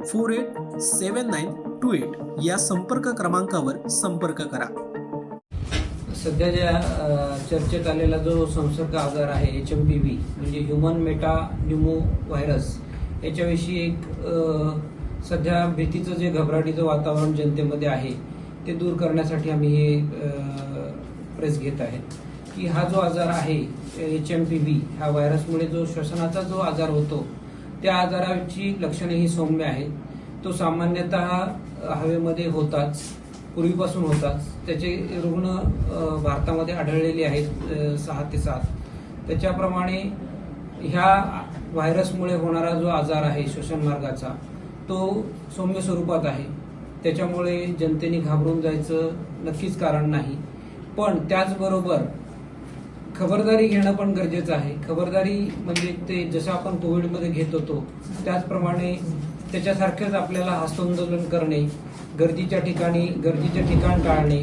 four eight seven nine two eight या संपर्क क्रमांकावर संपर्क करा. सध्या ज्या चर्चेत आलेला जो संसर्ग आजार आहे एच एम पी व्ही म्हणजे ह्युमन मेटा न्युमो व्हायरस याच्याविषयी एक सध्या भीतीचं जे घबराटीचं वातावरण जनतेमध्ये आहे ते दूर करण्यासाठी आम्ही हे प्रेस घेत आहे की हा जो आजार आहे एच एम पी व्ही ह्या व्हायरसमुळे जो श्वसनाचा जो आजार होतो त्या आजाराची लक्षणे ही सौम्य आहेत. तो सामान्यतः हवेमध्ये होताच पूर्वीपासून होताच. त्याचे रुग्ण भारतामध्ये आढळलेले आहेत सहा ते सात. त्याच्याप्रमाणे ह्या व्हायरसमुळे होणारा जो आजार आहे श्वसन मार्गाचा तो सौम्य स्वरूपात आहे. त्याच्यामुळे जनतेने घाबरून जायचं नक्कीच कारण नाही. पण त्याचबरोबर खबरदारी घेणं पण गरजेचं आहे. खबरदारी म्हणजे ते जसं आपण कोविडमध्ये घेत होतो त्याचप्रमाणे त्याच्यासारखंच आपल्याला हस्तांदोलन करणे गर्दीच्या ठिकाणी गर्दीचे ठिकाण टाळणे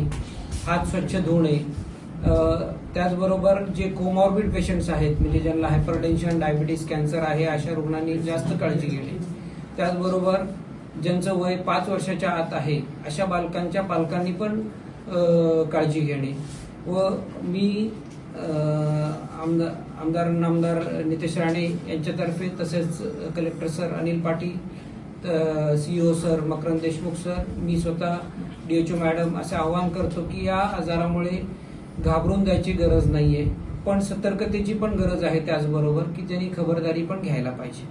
हात स्वच्छ धुणे त्याचबरोबर जे कोमॉर्बिड पेशंट्स आहेत म्हणजे ज्यांना हायपरटेन्शन डायबिटीस कॅन्सर आहे अशा रुग्णांनी जास्त काळजी घेणे. त्याचबरोबर ज्यांचं वय पाच वर्षाच्या आत आहे अशा बालकांच्या पालकांनी पण काळजी घेणे. व मी आमदार आमदार नामदार नितेश राणे यांच्यातर्फे तसेच collector sir Anil Patil CEO sir Makarand Deshmukh sir मी स्वतः डी एच ओ मॅडम असे आवाहन करतो की या आजारामुळे घाबरून जायची गरज नाही आहे पण सतर्कतेची पण गरज आहे त्याचबरोबर की त्यांनी खबरदारी पण घ्यायला पाहिजे.